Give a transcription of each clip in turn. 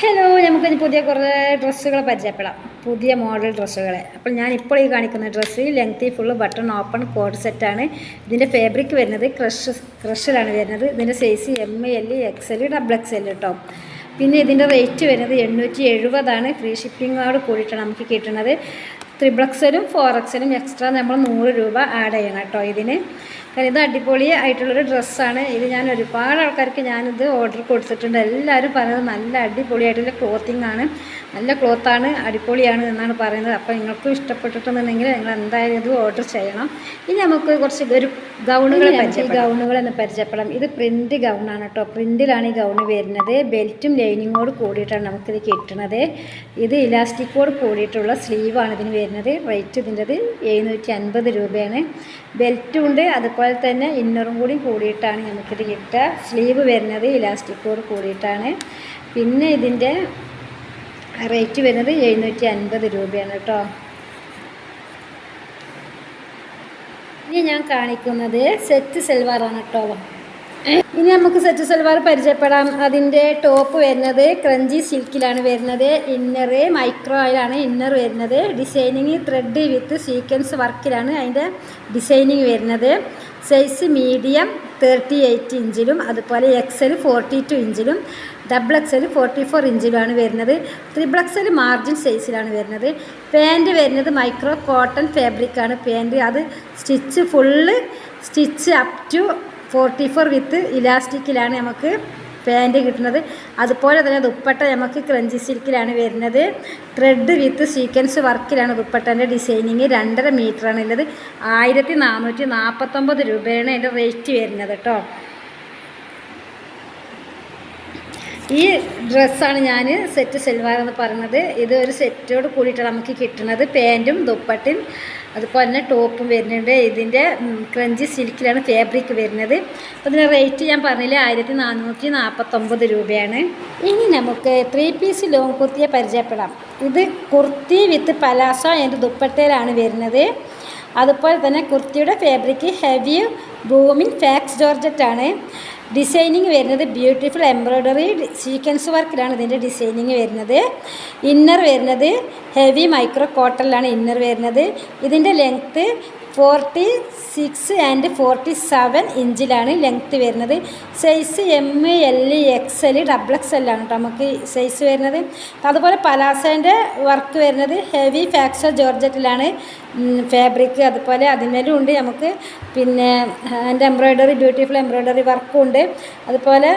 Hello നമുക്കിനി പുതിയ കുറേ ഡ്രസ്സുകൾ പരിചയപ്പെടാം. പുതിയ മോഡൽ ഡ്രസ്സുകളെ. അപ്പോൾ ഞാൻ ഇപ്പോൾ ഈ കാണിക്കുന്ന dress lengthy full button open co-ord സെറ്റാണ് ഇതിന്റെ ഫാബ്രിക് വരുന്നത് ക്രഷ് ക്രഷിലാണ് വരുന്നത്. ഇതിന്റെ size M L X L double X L കേട്ടോ പിന്നെ ഇതിന്റെ റേറ്റ് വരുന്നത് എണ്ണൂറ്റി എഴുപതാണ് ഫ്രീ ഷിപ്പിങ്ങോട് കൂടിയിട്ടാണ് നമുക്ക് കിട്ടുന്നത്. ത്രിബിൾ എക്സലും ഫോർ എക്സലും എക്സ്ട്രാ നമ്മൾ നൂറ് രൂപ ആഡ് ചെയ്യണം കേട്ടോ ഇതിന്. കാരണം ഇത് അടിപൊളി ആയിട്ടുള്ളൊരു ഡ്രസ്സാണ്. ഇത് ഞാൻ ഒരുപാട് ആൾക്കാർക്ക് ഞാനിത് ഓർഡർ കൊടുത്തിട്ടുണ്ട്. എല്ലാവരും പറയുന്നത് നല്ല അടിപൊളിയായിട്ടുള്ള ക്ലോത്തിങ് ആണ്. നല്ല ക്ലോത്താണ് അടിപൊളിയാണ് എന്നാണ് പറയുന്നത്. അപ്പോൾ നിങ്ങൾക്കും ഇഷ്ടപ്പെട്ടിട്ടുണ്ടെങ്കിൽ നിങ്ങൾ എന്തായാലും ഇത് ഓർഡർ ചെയ്യണം. ഇനി നമുക്ക് കുറച്ച് ഒരു ഗൗണുകൾ ഗൗണുകൾ എന്ന് പരിചയപ്പെടാം. ഇത് പ്രിന്റ് ഗൗണാണ് കേട്ടോ പ്രിന്റിലാണ് ഈ ഗൗണ് വരുന്നത്. ബെൽറ്റും ലൈനിങ്ങോട് കൂടിയിട്ടാണ് നമുക്കിത് കിട്ടുന്നത് ഇത് ഇലാസ്റ്റിക്കോട് കൂടിയിട്ടുള്ള സ്ലീവാണ് ഇതിന് വരുന്നത്. റേറ്റ് ഇതിന്റെത് എഴുന്നൂറ്റി അൻപത് രൂപയാണ്. ബെൽറ്റും ഉണ്ട്. അതുപോലെ തന്നെ ഇന്നറും കൂടി കൂടിയിട്ടാണ് നമുക്കിത് കിട്ടുക സ്ലീവ് വരുന്നത് ഇലാസ്റ്റിക്കോട് കൂടിയിട്ടാണ്. പിന്നെ ഇതിന്റെ റേറ്റ് വരുന്നത് എഴുന്നൂറ്റി അൻപത് രൂപയാണ് കേട്ടോ. ഇനി ഞാൻ കാണിക്കുന്നത് സെറ്റ് സെൽവാറാണ് കേട്ടോ. ഇനി നമുക്ക് സെറ്റ് സൽവാർ പരിചയപ്പെടാം. അതിന്റെ ടോപ്പ് വരുന്നത് ക്രഞ്ചി സിൽക്കിലാണ് വരുന്നത്. ഇന്നർ മൈക്രോ ആയിലാണ് ഇന്നർ വരുന്നത്. ഡിസൈനിങ് ത്രെഡ് വിത്ത് സീക്വൻസ് വർക്കിലാണ് അതിന്റെ ഡിസൈനിങ് വരുന്നത്. സൈസ് മീഡിയം തേർട്ടി എയ്റ്റ് ഇഞ്ചിലും അതുപോലെ എക്സൽ ഫോർട്ടി ടു ഇഞ്ചിലും ഡബിൾ എക്സൽ ഫോർട്ടി ഫോർ ഇഞ്ചിലുമാണ് വരുന്നത്. ത്രിബിൾ എക്സൽ മാർജിൻ സൈസിലാണ് വരുന്നത്. പാന്റ് വരുന്നത് മൈക്രോ കോട്ടൺ ഫാബ്രിക്കാണ് പാന്റ് അത് stitch full stitch up to forty four with ഇലാസ്റ്റിക്കിലാണ് നമുക്ക് പാന്റ് കിട്ടുന്നത്. അതുപോലെ തന്നെ ദുപ്പട്ട നമുക്ക് ക്രഞ്ചി സിൽക്കിലാണ് വരുന്നത്. ത്രെഡ് വിത്ത് സീക്വൻസ് വർക്കിലാണ് ദുപ്പട്ടന്റെ ഡിസൈനിങ് രണ്ടര മീറ്ററാണ് ഉള്ളത് ആയിരത്തി നാനൂറ്റി നാൽപ്പത്തൊമ്പത് രൂപയാണ് അതിന്റെ റേറ്റ് വരുന്നത് കേട്ടോ. ഈ ഡ്രസ്സാണ് ഞാൻ സെറ്റ് സെൽവാർ എന്ന് പറയുന്നത്. ഇത് ഒരു സെറ്റോട് കൂടിയിട്ടാണ് നമുക്ക് കിട്ടുന്നത്. പാന്റും ദുപ്പട്ടും അതുപോലെ തന്നെ ടോപ്പും വരുന്നുണ്ട്. ഇതിന്റെ ക്രഞ്ചി സിൽക്കിലാണ് ഫാബ്രിക് വരുന്നത്. അപ്പോൾ ഇതിന്റെ റേറ്റ് ഞാൻ പറഞ്ഞില്ല ആയിരത്തി നാനൂറ്റി നാൽപ്പത്തൊമ്പത് രൂപയാണ്. ഇനി നമുക്ക് ത്രീ പീസ് ലോങ് കുർത്തിയെ പരിചയപ്പെടാം. ഇത് കുർത്തി വിത്ത് പലാസോ എന്റെ ദുപ്പട്ടയിലാണ് വരുന്നത്. അതുപോലെ തന്നെ കുർത്തിയുടെ ഫാബ്രിക് ഹെവി ബൂമിൻ ഫാക്സ് ജോർജറ്റാണ്. ഡിസൈനിങ് വരുന്നത് ബ്യൂട്ടിഫുൾ എംബ്രോയ്ഡറി സീക്വൻസ് വർക്കിലാണ് ഇതിന്റെ ഡിസൈനിങ് വരുന്നത്. ഇന്നർ വരുന്നത് ഹെവി മൈക്രോ കോട്ടണിലാണ് ഇന്നർ വരുന്നത്. ഇതിന്റെ length forty six and forty seven ഇഞ്ചിലാണ് length വരുന്നത്. Size M L X L double X L ആണ് കേട്ടോ നമുക്ക് സൈസ് വരുന്നത്. അതുപോലെ പലാസോന്റെ വർക്ക് വരുന്നത് ഹെവി ഫാക്സോ ജോർജറ്റിലാണ്. ഫാബ്രിക് അതുപോലെ അതിന്മേലും ഉണ്ട് നമുക്ക്. പിന്നെ അതിന്റെ എംബ്രോയ്ഡറി ബ്യൂട്ടിഫുൾ എംബ്രോയ്ഡറി വർക്കും ഉണ്ട്. അതുപോലെ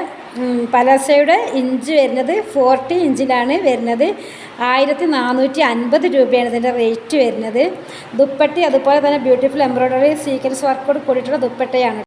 പലാസയുടെ ഇഞ്ച് വരുന്നത് ഫോർട്ടി ഇഞ്ചിലാണ് വരുന്നത്. ആയിരത്തി നാനൂറ്റി അൻപത് രൂപയാണ് ഇതിന്റെ റേറ്റ് വരുന്നത്. ദുപ്പട്ടി അതുപോലെ തന്നെ ബ്യൂട്ടിഫുൾ എംബ്രോയ്ഡറി സീക്വൻസ് വർക്കോട് കൂടിയിട്ടുള്ള ദുപ്പട്ടയാണ്.